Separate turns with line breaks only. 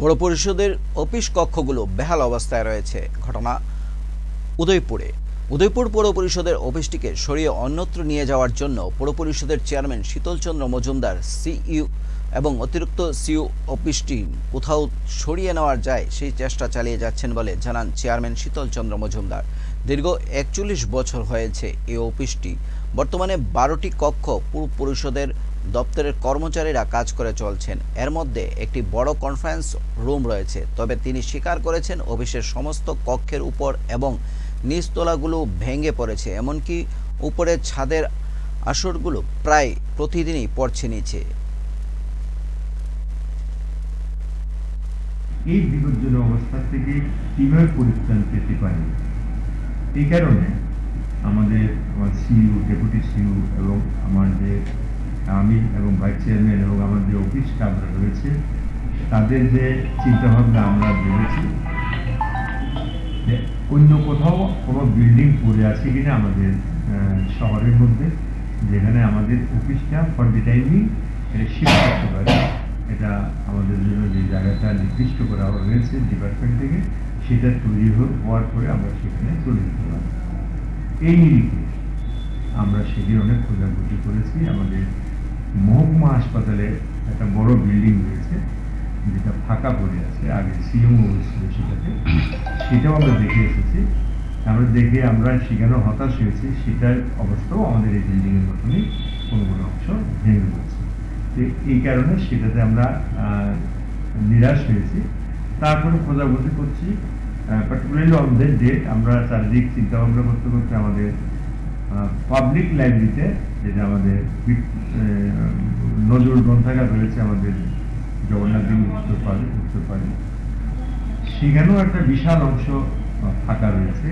পৌর পরিষদের অফিস কক্ষগুলো বেহাল অবস্থায় রয়েছে। ঘটনা উদয়পুরে। উদয়পুর পৌর পরিষদের অফিসটিকে সরিয়ে অন্যত্র নিয়ে যাওয়ার জন্য পৌর পরিষদের চেয়ারম্যান শীতলচন্দ্র মজুমদার, সিইউ এবং অতিরিক্ত সিইউ অফিসটি কোথাও সরিয়ে নেওয়ার যায় সেই চেষ্টা চালিয়ে যাচ্ছেন বলে জানান চেয়ারম্যান শীতলচন্দ্র মজুমদার। দীর্ঘ একচল্লিশ বছর হয়েছে এই অফিসটি। বর্তমানে বারোটি কক্ষ পৌর পরিষদের দপ্তরের কর্মচারীরা কাজ করে চলছেন। এর মধ্যে একটি বড় কনফারেন্স রুম রয়েছে। তবে তিনি স্বীকার করেছেন অফিসের সমস্ত কক্ষের উপর এবং নিচতলাগুলো ভেঙে পড়েছে, এমনকি উপরের ছাদের আসরগুলো প্রায় প্রতিদিনই পড়ছে নিচে।
এই বিপজ্জনক অবস্থা থেকে কীভাবে পরিত্রাণ পেতে পারি? এই কারণে আমাদের আমার সিইউ ডেপুটি সিইউ এবং আমার যে আমি এবং ভাইস চেয়ারম্যান এবং আমার যে অফিস স্টাফরা রয়েছে, তাদের যে চিন্তাভাবনা আমরা ভেবেছি, যে অন্য কোথাও কোনো বিল্ডিং পড়ে আছে কিনা আমাদের শহরের মধ্যে, যেখানে আমাদের অফিসটা ফর দি টাইমিং এটা শিফট করতে পারে। এটা আমাদের জন্য যে জায়গাটা নির্দিষ্ট করা হয়েছে ডিপার্টমেন্ট থেকে, সেটা তৈরি হওয়ার পরে আমরা সেখানে চলে যেতে পারি। এই নিরিখে আমরা সেদিন অনেক খোঁজাখুঁজি করেছি। আমাদের মহকুমা হাসপাতালে একটা বড় বিল্ডিং রয়েছে, যেটা ফাঁকা পড়ে আছে, আগে সিএমও ছিল সেটাতে। সেটাও আমরা দেখে এসেছি। আমরা দেখে আমরা সেখানে হতাশ হয়েছি, সেটার অবস্থাও আমাদের এই বিল্ডিংয়ের মতনই কোনো কোনো অংশ ভেঙে পড়ছে। তো এই কারণে সেটাতে আমরা নিরাশ হয়েছি। তারপরে খোঁজাখুঁজি করছি। পার্টিকুলারলি অন দ্য ডেট আমরা চারিদিক চিন্তা ভাবনা করতে করতে আমাদের পাবলিক লাইব্রেরিতে যেটা আমাদের নজর গ্রন্থাগার রয়েছে আমাদের জগন্নাথ দিন উত্তর পাড়ে উত্তর পাড়ে। সেখানেও একটা বিশাল অংশ ফাঁকা রয়েছে।